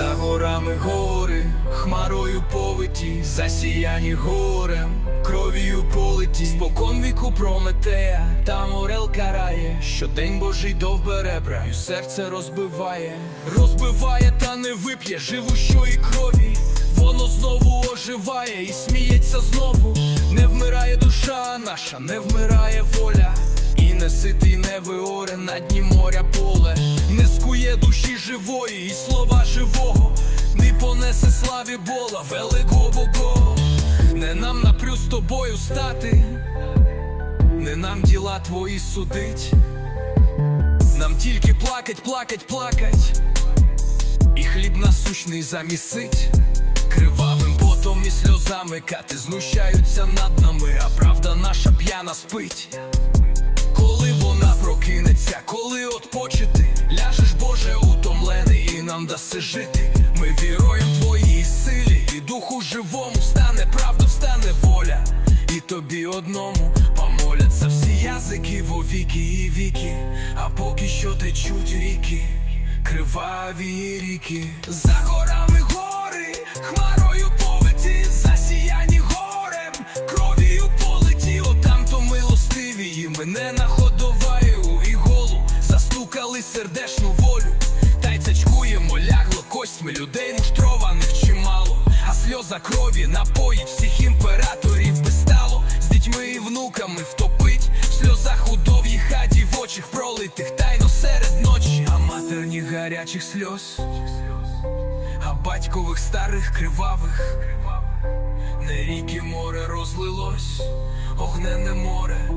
горами гори, хмарою повиті, засіяні горем, кров'ю политі, спокон віку Прометея, там орел карає, щодень Божий довбе і серце розбиває, розбиває, та не вип'є живущої крові. Воно знову оживає і сміється знову. Не вмирає душа наша, не вмирає воля. І не ситий, не виоре на дні моря поле, не скує душі живої, і слова живого, не понесе славі бола, великого Бога. Не нам напрю з тобою стати, не нам діла твої судить. Нам тільки плакать, плакать, плакать, і хліб насущний замісить. Кривавим потом і сльозами кати знущаються над нами, а правда наша п'яна спить. Нам даси жити. Ми віруєм твоїй силі, і духу живому встане правда, встане воля. І тобі одному помоляться всі язики во віки і віки, а поки що течуть ріки, криваві ріки, за горами гори, хмарою повиті, засіяні горем, кров'ю политі, отам то милостиві, мене на ходоваю і голу застукали сердешну й лягло костьми людей муштрованих чимало, а сльоза крові напоїть всіх імператорів би стало. З дітьми і внуками втопить в сльозах у довгій хаті в очих пролитих тайно серед ночі, а матерні гарячих сльоз, а батькових старих кривавих. Не ріки море розлилось, огнене море,